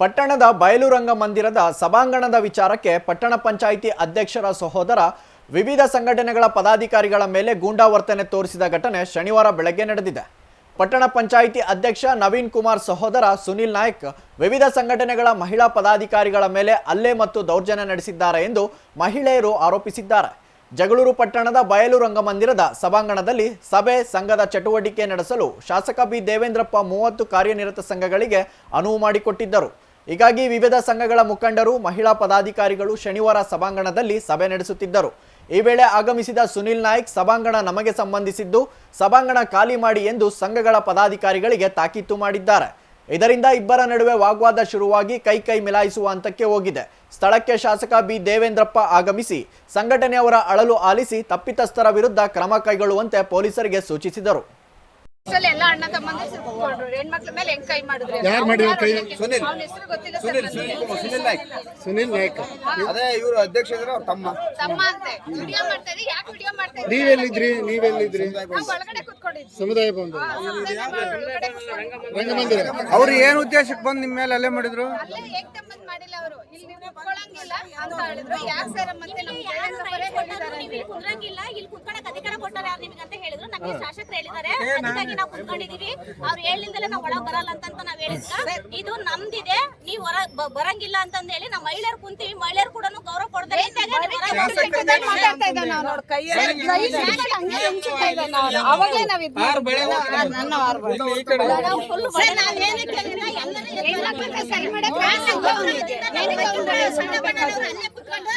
ಪಟ್ಟಣದ ಬಯಲು ರಂಗಮಂದಿರದ ಸಭಾಂಗಣದ ವಿಚಾರಕ್ಕೆ ಪಟ್ಟಣ ಪಂಚಾಯಿತಿ ಅಧ್ಯಕ್ಷರ ಸಹೋದರ ವಿವಿಧ ಸಂಘಟನೆಗಳ ಪದಾಧಿಕಾರಿಗಳ ಮೇಲೆ ಗೂಂಡಾವರ್ತನೆ ತೋರಿಸಿದ ಘಟನೆ ಶನಿವಾರ ಬೆಳಗ್ಗೆ ನಡೆದಿದೆ. ಪಟ್ಟಣ ಪಂಚಾಯಿತಿ ಅಧ್ಯಕ್ಷ ನವೀನ್ ಕುಮಾರ್ ಸಹೋದರ ಸುನಿಲ್ ನಾಯ್ಕ್ ವಿವಿಧ ಸಂಘಟನೆಗಳ ಮಹಿಳಾ ಪದಾಧಿಕಾರಿಗಳ ಮೇಲೆ ಹಲ್ಲೆ ಮತ್ತು ದೌರ್ಜನ್ಯ ನಡೆಸಿದ್ದಾರೆ ಎಂದು ಮಹಿಳೆಯರು ಆರೋಪಿಸಿದ್ದಾರೆ. ಜಗಳೂರು ಪಟ್ಟಣದ ಬಯಲು ರಂಗಮಂದಿರದ ಸಭಾಂಗಣದಲ್ಲಿ ಸಭೆ ಸಂಘದ ಚಟುವಟಿಕೆ ನಡೆಸಲು ಶಾಸಕ ಬಿ ದೇವೇಂದ್ರಪ್ಪ ಮೂವತ್ತು ಕಾರ್ಯನಿರತ ಸಂಘಗಳಿಗೆ ಅನುವು ಮಾಡಿಕೊಟ್ಟಿದ್ದರು. ಹೀಗಾಗಿ ವಿವಿಧ ಸಂಘಗಳ ಮುಖಂಡರು, ಮಹಿಳಾ ಪದಾಧಿಕಾರಿಗಳು ಶನಿವಾರ ಸಭಾಂಗಣದಲ್ಲಿ ಸಭೆ ನಡೆಸುತ್ತಿದ್ದರು. ಈ ವೇಳೆ ಆಗಮಿಸಿದ ಸುನಿಲ್ ನಾಯ್ಕ್, ಸಭಾಂಗಣ ನಮಗೆ ಸಂಬಂಧಿಸಿದ್ದು, ಸಭಾಂಗಣ ಖಾಲಿ ಮಾಡಿ ಎಂದು ಸಂಘಗಳ ಪದಾಧಿಕಾರಿಗಳಿಗೆ ತಾಕೀತು ಮಾಡಿದ್ದಾರೆ. ಇದರಿಂದ ಇಬ್ಬರ ನಡುವೆ ವಾಗ್ವಾದ ಶುರುವಾಗಿ ಕೈ ಕೈ ಮಿಲಾಯಿಸುವ ಹಂತಕ್ಕೆ ಹೋಗಿದೆ. ಸ್ಥಳಕ್ಕೆ ಶಾಸಕ ಬಿ. ದೇವೇಂದ್ರಪ್ಪ ಆಗಮಿಸಿ ಸಂಘಟನೆಯವರ ಅಳಲು ಆಲಿಸಿ ತಪ್ಪಿತಸ್ಥರ ವಿರುದ್ಧ ಕ್ರಮ ಕೈಗೊಳ್ಳುವಂತೆ ಪೊಲೀಸರಿಗೆ ಸೂಚಿಸಿದರು. ಎಲ್ಲ ಅಣ್ಣ ತಮ್ಮಂದ್ರೆ ಹೆಣ್ಮಕ್ಳ ಮೇಲೆ ಹೆಂಗ್ ಕೈ ಮಾಡಿದ್ರು? ಯಾರು ಮಾಡಿದ್ರು ಕೈ? ಸುನಿಲ್. ಅವನ ಹೆಸರು ಗೊತ್ತಿಲ್ಲ ಸರ್ ಸುನಿಲ್ ಸುನಿಲ್ ಕುಮಾರ್ ಸುನಿಲ್ ನಾಯ್ಕ್. ಸುನಿಲ್ ನಾಯ್ಕ. ಅದೇ ಇವರು ಅಧ್ಯಕ್ಷ ಇದ್ರೆ ಅವ್ರ ತಮ್ಮ. ತಮ್ಮ ಅಂತೆ. ವಿಡಿಯೋ ಮಾಡ್ತಾ ಇದ್ರಿ? ಯಾಕೆ ವಿಡಿಯೋ ಮಾಡ್ತಾ ಇದ್ರಿ? ನೀವೆಲ್ಲಿದ್ರಿ? ನೀವೆಲ್ಲಿದ್ರಿ? ನಾವು ಒಳಗಡೆ ಕುತ್ಕೊಂಡಿದ್ವಿ. ಸಮುದಾಯ ಬಂದು ರಂಗಮಂದಿರ. ಅವ್ರು ಏನ್ ಉದ್ದೇಶಕ್ಕೆ ಬಂದು ನಿಮ್ಮ ಮೇಲೆ ಅಲ್ಲೇ ಮಾಡಿದ್ರು? ಅಲ್ಲೇ ಹೇಗ್ ತಮ್ಮಂದ್ ಮಾಡಿಲ್ಲ ಅವರು. ಇಲ್ಲಿ ನೀವು ಅಂತ ಹೇಳಿದ್ರು. ಯಾಕೆ ಸರ್ ಮತ್ತೆ ನಮ್ಗೆ ದೇವೇಂದ್ರಪ್ಪರೇ ಹೇಳಿದ್ದಾರೆ ನೀವು ಇಲ್ಲಿ ಕುಂದ್ರಂಗಿಲ್ಲ. ಇಲ್ಲಿ ಕುತ್ಕೊಳಕ್ ಅಧಿಕಾರ ಕೊಟ್ಟಾರ ಯಾರು ನಿಮಗೆ ಅಂತ ಹೇಳಿದ್ರು. ನಮಗೆ ಶಾಸಕರು ಹೇಳಿದ್ದಾರೆ. ಅದಕ್ಕಾಗಿ ನಾವು ಕುತ್ಕೊಂಡಿದೀವಿ. ಅವ್ರು ಹೇಳಿಂದಲೇ ನಾವು ಒಳಗ್ ಬರಲ್ಲ ಅಂತ ನಾವ್ ಹೇಳಿದ್ರ ಇದು ನಮ್ದಿದೆ. ನೀವು ಹೊರ ಬರಂಗಿಲ್ಲ ಅಂತಂದ ಹೇಳಿ ನಾವು ಮಹಿಳೆಯರು ಕುಂತೀವಿ. ಮಹಿಳೆಯರು ಕೂಡ ಗೌರವ ಕೊಡದೆ ಮಾತಾಡ್ತಾ ಇದ್ದಾನೆ ಅವ್ನು ನೋಡು, ಕೈಯಲ್ಲಿ ಕೈ ಹಿಡ್ಕೊಂಡು ಹಂಗೆ ಹಂಚುತ್ತಾ ಇದ್ದಾನೆ ಅವ್ನು. ಅವಾಗ್ಲೇ ನಾವ್ ಇದ್ ಮಾಡಿದ್ವಿ. ಸರ್, ಕುತ್ಕೊಂಡು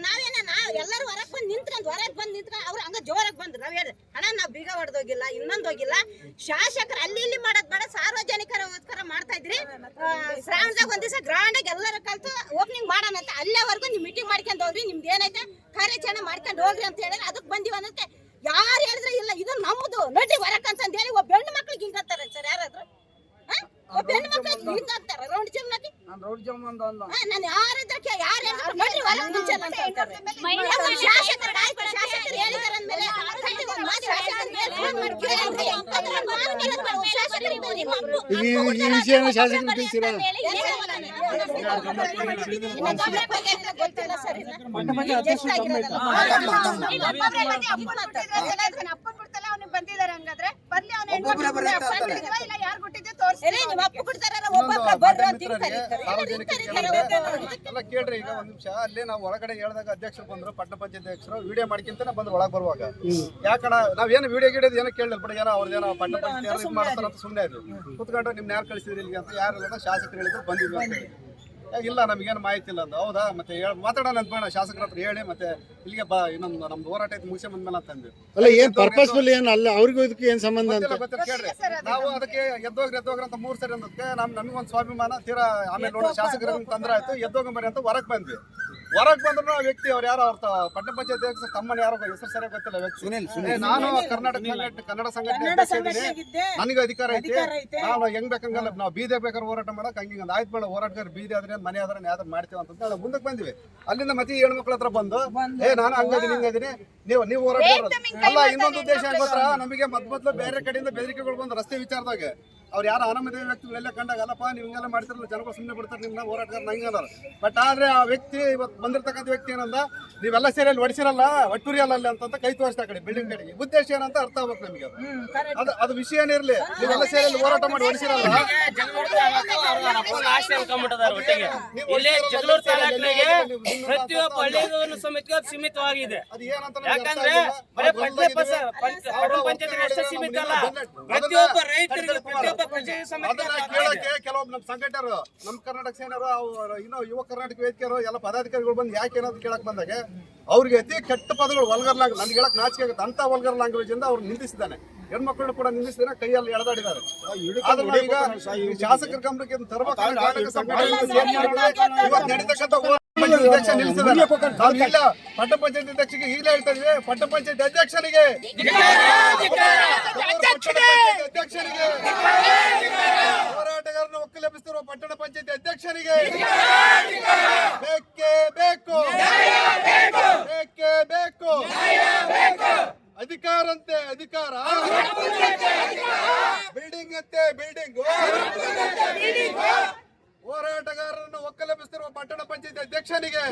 ನಾವೇನ ನಾವ್ ಎಲ್ಲರೂ ಹೊರಗ್ ಬಂದ್ ನಿಂತ್ಕೊಂಡ್ ಹೊರಗ್ ಬಂದ್ ನಿಂತ್ರ ಅವ್ರು ಹಂಗ ಜೋರಾಗ್ ಬಂದ್ರು ನಾವ್ ಹೇಳಿ ಅಣ್ಣ ನಾವ್ ಬೀಗ ಹೊಡೆದೋಗಿಲ್ಲ ಇನ್ನೊಂದ್ ಹೋಗಿಲ್ಲ ಶಾಸಕರು ಅಲ್ಲಿ ಇಲ್ಲಿ ಮಾಡೋದ್ ಬೇಡ ಸಾರ್ವಜನಿಕರೋಸ್ಕರ ಮಾಡ್ತಾ ಇದ್ರಿ ಶ್ರಾವಣದಾಗ ಒಂದ್ ದಿವಸ ಗ್ರಾಂಡ್ ಆಗಿ ಎಲ್ಲರ ಕಲ್ತು ಓಪನಿಂಗ್ ಮಾಡೋಣ ಅಂತ ಅಲ್ಲೇವರೆಗೂ ನಿಮ್ ಮೀಟಿಂಗ್ ಮಾಡ್ಕೊಂಡ್ ಹೋಗ್ರಿ ನಿಮ್ದು ಏನೈತೆ ಕಾರ್ಯಾಚರಣೆ ಮಾಡ್ಕೊಂಡು ಹೋಗ್ರಿ ಅಂತ ಹೇಳಿದ್ರೆ ಅದಕ್ಕೆ ಬಂದಿವ ಅನ್ನತ್ತೆ ಯಾರು ಹೇಳಿದ್ರೆ ಇಲ್ಲ, ಇದು ನಮ್ಮದು. ನಡಿ. ನಾನು ಯಾರಿದ್ರೆ ಯಾರು ಹೇಳಿದ್ರು ನಡ್ರಿ ಹೊರಗ್ ಮುಂಚೆ ಅಂತ ಹೇಳ್ತಾರೆ. ಶಾಸಕರು ಆಯ್ತು, ಶಾಸಕರು ಹೇಳಿದಾರೆ ಅಂದ್ಮೇಲೆ ಖಂಡಿತ ಒಂದ್ ಮಾತು ಶಾಸಕರ ಮೇಲೆ ಫೋನ್ ಮಾಡಿ ಕೇಳ್ರಿ. ಅದ್ರ ನಾನು ಕೇಳೋದ್ ಬೇಡ, ಒಬ್ಬ ಶಾಸಕರು ಇದ್ದಾರೆ, ನಿಮ್ಮ ಅಪ್ಪ- ಈಗ ಈ- ಈ ವಿಷಯನ ಶಾಸಕರು ತಿಳಿಸಿರಾ. ಇನ್ನು ಗಮನ ಬಗ್ಗೆ ಅಂತ ಗೊತ್ತಿಲ್ಲ ಸರ್ ಇನ್ನು. ಎಷ್ಟಾಗಿರೋದಲ್ಲ. ಈಗ ಒಬ್ಬೊಬ್ರೇ ಬಂದು ಅಪ್ಪನ ಇದ್ದಾನೆ. ಅಪ್ಪನ್ ಬಿಡ್ತಲ್ಲ ಅವ್ನಿಗೆ ಬಂದಿದ್ದಾರೆ ಹಂಗಾದ್ರೆ. ಬರ್ಲಿ ಅವ್ನ ಒಬ್ಬೊಬ್ರೇ ಬರೀ ಅಂತ ಅಂತಾರೆ. ಇಲ್ಲ ಯಾರು ಏನೇ. ಎಲ್ಲ ಕೇಳ್ರಿ ಈಗ ಒಂದ್ ನಿಮಿಷ. ಅಲ್ಲಿ ನಾವು ಒಳಗಡೆ ಹೇಳಿದಾಗ ಅಧ್ಯಕ್ಷರು ಬಂದ್ರು ಪಟ್ಟಣ ಪಂಚಾಯತ್ ಅಧ್ಯಕ್ಷರು ವಿಡಿಯೋ ಮಾಡ್ಕಿಂತಾನೆ ಬಂದ್ರು ಒಳಗ್ ಬರುವಾಗ. ಯಾಕಣ ನಾವೇನು ವಿಡಿಯೋ ಗಿಡಿಯೋದು ಏನೋ ಕೇಳಿಲ್ಲ ಬಿಡ ಏನೋ ಅವ್ರದ್ದೇನೋ ಪಟ್ಟಣ ಪಂಚಾಯತ್ ಮಾಡ್ತಾರ ಅಂತ ಸುಮ್ಮನೆ ಇದ್ರು. ಕುತ್ಕೊಂಡು ನಿಮ್ನ ಯಾರು ಕಳಿಸಿದ್ರಿ ಇಲ್ಲಿ ಅಂತ ಯಾರು ಶಾಸಕರು ಹೇಳಿದ್ರು ಬಂದಿದ್ವಿ ಅಂತ ಹೇಳಿ. ಇಲ್ಲ ನಮಗೇನು ಮಾಹಿತಿ ಇಲ್ಲ ಅಂದ. ಹೌದಾ? ಮತ್ತೆ ಹೇಳ್- ಮಾತಾಡೋಣ ಅಂತ ಬೇಡ. ಶಾಸಕರ ಹತ್ರ ಹೇಳಿ ಮತ್ತೆ ಇಲ್ಲಿಗೆ ಬಾ. ಇನ್ನೊಂದು ನಮ್ದು ಹೋರಾಟ ಐತಿ ಮುಗಿಸಿ ಬಂದ್ಮೇಲೆ ಅಂತಂದ್ವಿ ಅಲ್ಲ ಏನ್ ಪರ್ಪಸ್ಫುಲ್ ಏನು ಅಲ್ಲ ಅವ್ರಿಗೂ ಇದಕ್ಕೆ ಏನ್ ಸಂಬಂಧ ಅಂತ? ಗೊತ್ತಿಲ್ಲ, ಗೊತ್ತಿಲ್ಲ, ಕೇಳ್ರಿ. ನಾವು ಅದಕ್ಕೆ ಎದ್ದೋಗ್ರಿ ಎದ್ದೋಗ್ರಿ ಅಂತ ಮೂರ್ ಸರಿ ಅಂದಕ್ಕೆ ನಮ್ ನಮಗೊಂದು ಸ್ವಾಭಿಮಾನ. ತೀರಾ ಆಮೇಲೆ ನೋಡೋ ಶಾಸಕರ ತೊಂದ್ರೆ ಆಯ್ತು. ಎದ್ದೋಗಂಬರಿ ಅಂತ ಹೊರಗ್ ಬಂದ್ವಿ. ಹೊರಗ್ ಬಂದ್ರು ಆ ವ್ಯಕ್ತಿ ಅವ್ರು ಯಾರು ಅವ್ರ ತ- ಪಟ್ಟಣ ಪಂಚಾಯತ್ ಅಧ್ಯಕ್ಷ ತಮ್ಮಲ್ಲಿ ಯಾರೋ ಹೆಸರು ಸರಿಯಾಗಿ ಗೊತ್ತಿಲ್ಲ ವ್ಯಕ್ತಿ. ಏ, ನಾನು ಕರ್ನಾಟಕ ಸಂಘಟನೆ ಕನ್ನಡ ಸಂಘಟನೆ ನನಗೆ ಅಧಿಕಾರ ಐತಿ. ನಾವು ಹೆಂಗ್ ಬೇಕಂಗಲ್ಲ ನಾವು ಬೀದಿ ಬೇಕಾದ್ರೆ ಹೋರಾಟ ಮಾಡಕ್ ಹಂಗಿಂಗ ಆಯ್ತು ಬೇಡ ಹೋರಾಟಗಾರ ಬೀದಿ ಆದ್ರೆ ಮನೆ ಆದ್ರೆ ಯಾವ್ದು ಮಾಡ್ತೀವಿ ಅಂತ ಹೇಳಿ ಮುಂದಕ್ಕೆ ಬಂದ್ವಿ. ಅಲ್ಲಿಂದ ಮತ್ತೆ ಹೆಣ್ಮಕ್ಳ ಹತ್ರ ಬಂದು ಏ ನಾನು ಹಂಗದೀನಿ ಹಿಂಗದೀನಿ ನೀವು ನೀವು ಹೋರಾಟ ಅಲ್ಲ ಇನ್ನೊಂದು ಉದ್ದೇಶ ಏನ್ ಗೊತ್ತಾ? ನಮಗೆ ಮದ್ ಮೊದ್ಲು ಬೇರೆ ಕಡೆಯಿಂದ ಬೆದರಿಕೆಗಳು ಬಂದು ರಸ್ತೆ ವಿಚಾರದಾಗ. ಅವ್ರು ಯಾರು ಅನಾಮಧೇಯ ವ್ಯಕ್ತಿಗಳೆಲ್ಲ ಕಂಡಾಗ ಅಲ್ಲಪ್ಪ ನೀವು ಹಿಂಗೆಲ್ಲ ಮಾಡ್ತಿರಲ್ಲ ಜನಗಳು ಸುಮ್ಮನೆ ಬಿಡ್ತಾರೆ ನಿಮ್ಮನ್ನ ಹೋರಾಟಗಾರ ನಂಗೆ ಅದಾರ. ಬಟ್ ಆದ್ರೆ ಆ ವ್ಯಕ್ತಿ ಇವತ್ತು ಬಂದಿರ್ತಕ್ಕಂಥ ವ್ಯಕ್ತಿ ಏನಂದ ನೀವೆಲ್ಲ ಸೇರಿ ಅಲ್ಲಿ ಹೊಡಿಸಿರಲ್ಲ ಒಟ್ಟುರಿ ಅಲ್ಲ ಅಲ್ಲಿ ಅಂತ ಕೈ ತೋರಿಸ್ತಾ ಕಡೆ ಬಿಲ್ಡಿಂಗ್ ಕಡೆಗೆ. ಉದ್ದೇಶ ಏನಂತ ಅರ್ಥ ಆಗ್ಬೇಕು ನಮಗೆ ಅದು. ಅದು ಅದು ವಿಷಯ ಏನಿರಲಿ ನೀವೆಲ್ಲ ಸೇರಿ ಅಲ್ಲಿ ಹೋರಾಟ ಮಾಡಿ ಹೊಡಿಸಿರಲ್ಲ ಪ್ರತಿಯೊಬ್ಬ ಹಳ್ಳಿಗೂ ಸಮೇತ ಸೀಮಿತವಾಗಿದೆ. ಯಾಕಂದ್ರೆ. ಬರೀ ಪಂಚಾಯತ್ ಒಂದಾಗಿದೆ. ಪಂಚಾಯತ್ ಅಷ್ಟೇ ಸೀಮಿತ ಅಲ್ಲ ಅದನ್ನ- ಪ್ರತಿಯೊಬ್ಬ ರೈತರಿಗೆ ಪ್ರತಿಯೊಬ್ಬ ಪಂಚಾಯತ್ ಸಮೇತ ಕೇಳಕ್ಕೆ ಕೆಲವೊಬ್ಬ ನಮ್ಮ ಸಂಘಟರು ನಮ್ಮ ಕರ್ನಾಟಕ ಸೇನರು ಇನ್ನು ಇನ್ನೂ ಯುವ ಕರ್ನಾಟಕ ವೇದಿಕೆಯರು ಎಲ್ಲ ಪದಾಧಿಕಾರಿಗಳು ಬಂದು ಯಾಕೆ ಏನಾದ್ರು ಕೇಳಕ್ ಬಂದಾಗ ಅವ್ರಿಗೆ ಅತಿ ಕೆಟ್ಟ ಪದಗಳು ವಲ್ಗರ್ ಲ್ಯಾಂಗ್ ನನ್ಗೆ ಹೇಳಕ್ ನಾಚಿಕೆ ಆಗುತ್ತೆ. ಅಂತ ವಲ್ಗರ್ ಲ್ಯಾಂಗ್ವೇಜ್ ಇಂದ ಅವ್ರು ನಿಂದಿಸಿದ್ದಾನೆ. ಹೆಣ್ಮಕ್ಳು ಕೂಡ ನಿಂದಿಸಿದ್ರೆ ಕೈಯಲ್ಲಿ ಎಳೆದಾಡಿದ್ದಾರೆ. ಆದ್ರೆ ಈಗ ಈ ಶಾಸಕರ ಗಮನಕ್ಕೆ ತರ್ಬೇಕು ಹೋರಾಟ ಪಂಚಾಯತ್ ಅಧ್ಯಕ್ಷರಿಗೆ ಈಗಲೇ ಹೇಳ್ತಾ ಇದೀವಿ ಪಟ್ಟ ಪಂಚಾಯತ್ ಅಧ್ಯಕ್ಷನಿಗೆ. ಅಧ್ಯಕ್ಷರಿಗೆ ಹೋರಾಟಗಾರನ ಒಕ್ಕಲೆಬ್ಬಿಸ್ತಿರುವ ಪಟ್ಟಣ ಪಂಚಾಯತ್ ಅಧ್ಯಕ್ಷರಿಗೆ ಬೇಕೇ ಬೇಕು. ಬೇಕೇ ಬೇಕು. ಅಧಿಕಾರಂತೆ ಅಧಿಕಾರ. ಬಿಲ್ಡಿಂಗ್ ಅಂತೆ ಬಿಲ್ಡಿಂಗ್. ಹೋರಾಟಗಾರರನ್ನು ಒಕ್ಕಲೆಬ್ಬಿಸುತ್ತಿರುವ ಪಟ್ಟಣ ಪಂಚಾಯತ್ ಅಧ್ಯಕ್ಷನಿಗೆ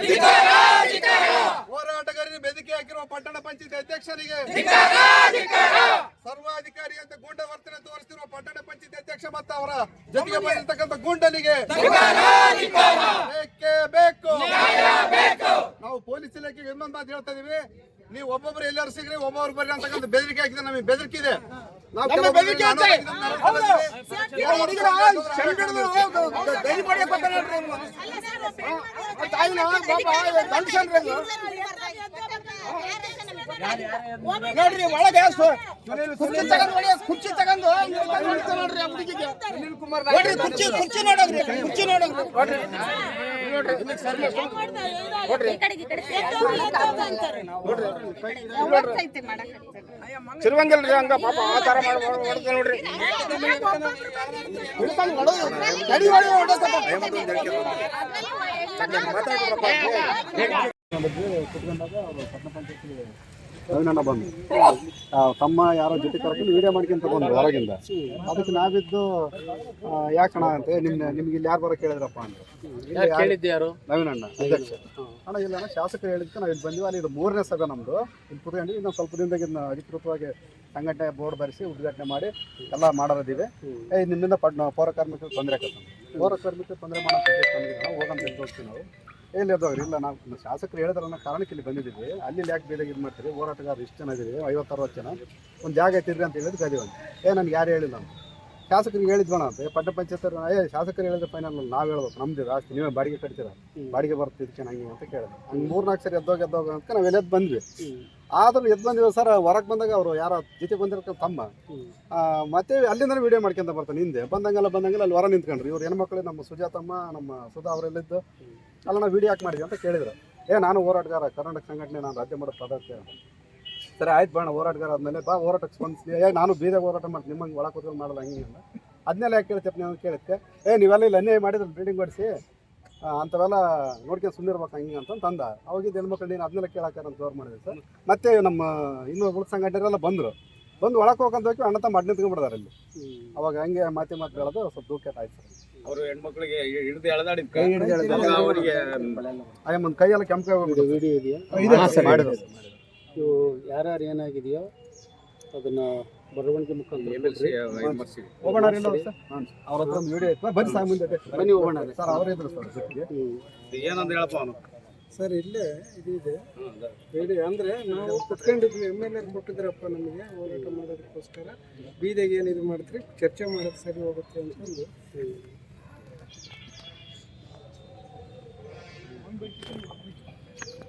ಹೋರಾಟಗಾರರಿಗೆ ಬೆದಿಕೆ ಹಾಕಿರುವ ಪಟ್ಟಣ ಪಂಚಾಯತ್ ಅಧ್ಯಕ್ಷನಿಗೆ ಸರ್ವಾಧಿಕಾರಿ ಅಂತ ಗೂಂಡ ವರ್ತನೆ ತೋರಿಸಿರುವ ಪಟ್ಟಣ ಪಂಚಾಯತ್ ಅಧ್ಯಕ್ಷ ಮತ್ತು ಅವರ ಜೊತೆಗೆ ಬಂದಿರತಕ್ಕಂಥ ಗೂಂಡನಿಗೆ ಬೇಕೇ? ನಾವು ಪೊಲೀಸ್ ಇಲಾಖೆಗೆ ಇನ್ನೊಂದು ಮಾತು ಹೇಳ್ತಾ ಇದೀವಿ. ನೀವು ಒಬ್ಬೊಬ್ರು ಎಲ್ಲರೂ ಸಿಗ್ರಿ, ಒಬ್ಬೊಬ್ರು ಬರ್ರಿ ಅಂತಕ್ಕಂಥ ಬೆದರಿಕೆ ಹಾಕಿದ್ರೆ ನಮಗೆ ಬೆದರಿಕೆ ಇದೆ ನಾವು ಕೆಲವೊಬ್ರಿಗೆ ನೋಡ್ರಿ ಒಳಗೆ ಕುರ್ಚಿ ತಗೊಂಡು ಕುರ್ಚಿ ತಗೊಂಡು ನೋಡ್ರಿ ಹುಡುಗಿಗೆ. ನೋಡ್ರಿ ಕುರ್ಚಿ ಕುರ್ಚಿ ನೋಡೋಗ್ರಿ ಕುರ್ಚಿ ನೋಡೋಗ್ರಿ. ನೋಡ್ರಿ ಸಿರುವಂಗಿಲ್ರಿ ಹಂಗ ಪಾಪ ಆ ತರ ಮಾಡಿ ಹೊಡ್ದು ನೋಡ್ರಿ. ಹಿಡ್ಕೊಂಡು ಹೊಡೋದು ನಡಿ ಹೊಡಿ ಹೊಡೋದು ರವಿನಣ್ಣ ಬಂದು. ತಮ್ಮ ಯಾರೋ ಜೊತೆ ಕರ್ಕೊಂಡು ವಿಡಿಯೋ ಮಾಡ್ಕೊಂಡು ತಗೊಂಡು ಹೊರಗಿಂದ. ಅದಕ್ಕೆ ನಾವಿದ್ದು ಯಾಕಣ ಅಂತ ನಿಮ್ಗೆ ನಿಮ್ಗೆ ಇಲ್ಲಿ ಯಾರು ಬರೋ ಕೇಳಿದ್ರಪ್ಪ ಅಂದ್ರೆ. ಇಲ್ಲಿ ಯಾರು- ನವೀನಣ್ಣ ಅಧ್ಯಕ್ಷ. ಅಣ್ಣ ಇಲ್ಲ ಶಾಸಕರು ಹೇಳಿದ್ಕೆ ನಾವು ಇಲ್ಲಿ ಬಂದಿವಿ. ಅಲ್ಲಿ ಇದು ಮೂರನೇ ಸಭೆ ನಮ್ದು. ಇಲ್ಲಿ ಕುತ್ಕೊಂಡು ಇನ್ನೊಂದು ಸ್ವಲ್ಪ ದಿನದಾಗ ಇದನ್ನ ಅಧಿಕೃತವಾಗಿ ಸಂಘಟನೆ ಬೋರ್ಡ್ ಬರೆಸಿ ಉದ್ಘಾಟನೆ ಮಾಡಿ ಎಲ್ಲ ಮಾಡೋದಿವೆ ಏ ನಿಮ್ಮಿಂದ ಪಡ್ ಪೌರ ಕಾರ್ಮಿಕರು ತೊಂದರೆ ಆಗುತ್ತೆ ಪೌರ ಕಾರ್ಮಿಕರು ತೊಂದರೆ ಮಾಡೋದು ಎದ್ದು ಹೋಗ್ತೀವಿ ನಾವು. ಎಲ್ಲಿ ಎದ್ದೋಗ್ರಿ ಇಲ್ಲ, ನಾವು ಶಾಸಕರು ಹೇಳಿದ್ರೆ ಅನ್ನೋ ಕಾರಣಕ್ಕೆ ಇಲ್ಲಿ ಬಂದಿದ್ದೀವಿ. ಅಲ್ಲಿ ಯಾಕೆ ಬೇರೆ ಇದು ಮಾಡ್ತೀರಿ? ಹೋರಾಟಗಾರರು ಇಷ್ಟು ಜನ ಇದ್ದೀವಿ ಐವತ್ತು ಅರವತ್ತು ಜನ. ಒಂದು ಜಾಗ ಐತಿದ್ರಿ ಅಂತ ಹೇಳಿದ್ರೆ ಅಂತ ಏ, ನನಗೆ ಯಾರು ಹೇಳಿಲ್ಲ? ಅಂತ ಶಾಸಕರಿಗೆ ಹೇಳಿದ್ವಣ ಅಂತ. ಪಟ್ಟ ಪಂಚಾಯತ್ ಏ ಶಾಸಕರು ಹೇಳಿದ್ರೆ ಫೈನಲ್ ನಾವು ಹೇಳ್ಬೇಕು ನಮ್ದು ಅಷ್ಟು. ನೀವೇ ಬಾಡಿಗೆ ಕಟ್ತೀರ? ಬಾಡಿಗೆ ಬರುತ್ತೆ ಇದಕ್ಕೆ ನಂಗೆ ಅಂತ ಕೇಳಿದೆ. ಹಂಗೆ ಮೂರ್ನಾಲ್ಕು ಸರಿ ಎದ್ದೋಗಿ ಎದ್ದೋಗ ಅಂತ ನಾವು ಎದ್ದು ಬಂದ್ವಿ. ಆದ್ರೂ ಎದ್ದು ಬಂದಿವಿ ಸರ್ ಹೊರಗೆ ಬಂದಾಗ ಅವರು ಯಾರೋ ಜೊತೆ ಬಂದಿರ್ತಾರೆ ತಮ್ಮ. ಮತ್ತೆ ಅಲ್ಲಿಂದ ವಿಡಿಯೋ ಮಾಡ್ಕೊಂತ ಬರ್ತಾನೆ ಹಿಂದೆ ಬಂದಂಗೆಲ್ಲ ಬಂದಂಗೆಲ್ಲ ಅಲ್ಲಿ ಹೊರ ನಿಂತ್ಕೊಂಡ್ರಿ. ಇವ್ರು ಹೆಣ್ಮಕ್ಳು ನಮ್ಮ ಸುಜಾತಮ್ಮ ನಮ್ಮ ಸುಧಾ ಅವರೆಲ್ಲಿದ್ದು? ಅಲ್ಲ ನಾವು ವಿಡಿಯೋ ಯಾಕೆ ಮಾಡಿದ್ವಿ ಅಂತ ಕೇಳಿದ್ರು. ಏ ನಾನು ಹೋರಾಟಗಾರ ಕರ್ನಾಟಕ ಸಂಘಟನೆ ನಾನು ರಾಜ್ಯ ಮಾಡೋ ಪದಾರ್ಥ ಸರಿ ಆಯ್ತು ಬಣ್ಣ ಹೋರಾಟಗಾರ ಆದ್ಮೇಲೆ ಬಾ ಹೋರಾಟಕ್ಕೆ ಸ್ಪಂದಿಸಿ ಏ ನಾನು ಬೀದಾಗ ಹೋರಾಟ ಮಾಡ್ತೀನಿ ನಿಮ್ಮಂಗೆ ಒಳ ಕೂತ್ಕೊಂಡು ಮಾಡಲ್ಲ ಹಂಗೆ ಇಲ್ಲ. ಅದನ್ನೆಲ್ಲ ಯಾಕೆ ಕೇಳ್ತೇವೆ ನೀವು ಕೇಳುತ್ತೆ ಏ ನೀವೆಲ್ಲ ಇಲ್ಲಿ ಅನ್ಯಾಯ ಮಾಡಿದ್ರೆ ಬಿಲ್ಡಿಂಗ್ ಮಾಡಿಸಿ ಅಂಥವೆಲ್ಲ ನೋಡ್ಕೊಂಡು ಸುಮ್ಮನಿರ್ಬೇಕು ಹಂಗೆ ಅಂತ ತಂದ. ಅವಾಗಿದ್ದು ಹೆಣ್ಮಕ್ಳು ನೀನು ಅದನ್ನೆಲ್ಲ ಕೇಳಕ್ಕಾರ ಅಂತ ಜೋರು ಮಾಡಿದೆ ಸರ್. ಮತ್ತೆ ನಮ್ಮ ಇನ್ನೂ ಉಳಿದ ಸಂಘಟನೆಲ್ಲ ಬಂದರು. ಬಂದು ಒಳಕ್ಕೆ ಹೋಗಂತ ಹೋಗಿ ಅಣ್ಣ ತಮ್ಮ ಅಡ್ಡ ನಿಂತ್ಕೊಂಡ್ಬಿಡ್ತಾರೆ ಅಲ್ಲಿ. ಅವಾಗ ಹಂಗೆ ಮಾತಿ ಮಾತು ಹೇಳೋದು ಸ್ವಲ್ಪ ದುಃಖ ಆಯ್ತು ಸರ್. ಅವರು ಹೆಣ್ಮಕ್ಳಿಗೆ ಹಿಡಿದು ಎಳೆದಾಡಿ ಕೈ ಹಿಡಿದು ಅವರಿಗೆ ಅವರಿಗೆ ಅಯ್ಯಮ್ಮನ ಕೈಯೆಲ್ಲ ಕೆಂಪು ವಿಡಿಯೋ ಇದೆಯಾ? ಮಾಡಿದ್ರು. ಇವು ಯಾರ್ಯಾರು ಏನಾಗಿದೆಯೋ ಅದನ್ನ ಬರವಣಿಗೆ ಮುಖಾಂತರ ಅವ್ರ ಹತ್ರ ಒಂದು ವಿಡಿಯೋ ಇತ್ತು. ಬನ್ನಿ ಸಾಕು ಮುಂದೆ ಬನ್ನಿ ಹೋಗೋಣ. ಸರ್ ಅವರೇ ಇದ್ರು ಸರ್ ಏನಂತ ಹೇಳಪ್ಪ ಅವನು? ಸರ್ ಇಲ್ಲೇ ಇದು ಇದೆ. ಬೇಡಿ ಅಂದ್ರೆ ನಾವು ಕುತ್ಕೊಂಡಿದ್ವಿ. ಎಂ ಎಲ್ ಎ ಕೊಟ್ಟಿದ್ರಪ್ಪ ನಮಗೆ. ಹೋರಾಟ ಮಾಡೋದಕ್ಕೋಸ್ಕರ. ಬೀದಿಗೆ ಏನು ಇದು ಮಾಡಿದ್ರಿ ಚರ್ಚೆ ಮಾಡೋದು ಸರಿ ಹೋಗುತ್ತೆ ಅಂತಂದು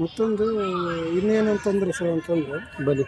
ಮತ್ತೊಂದು ಇನ್ನೇನು ಅಂತಂದ್ರೆ ಸರ್ ಅಂತಂದ್ರೆ? ಬಲಿ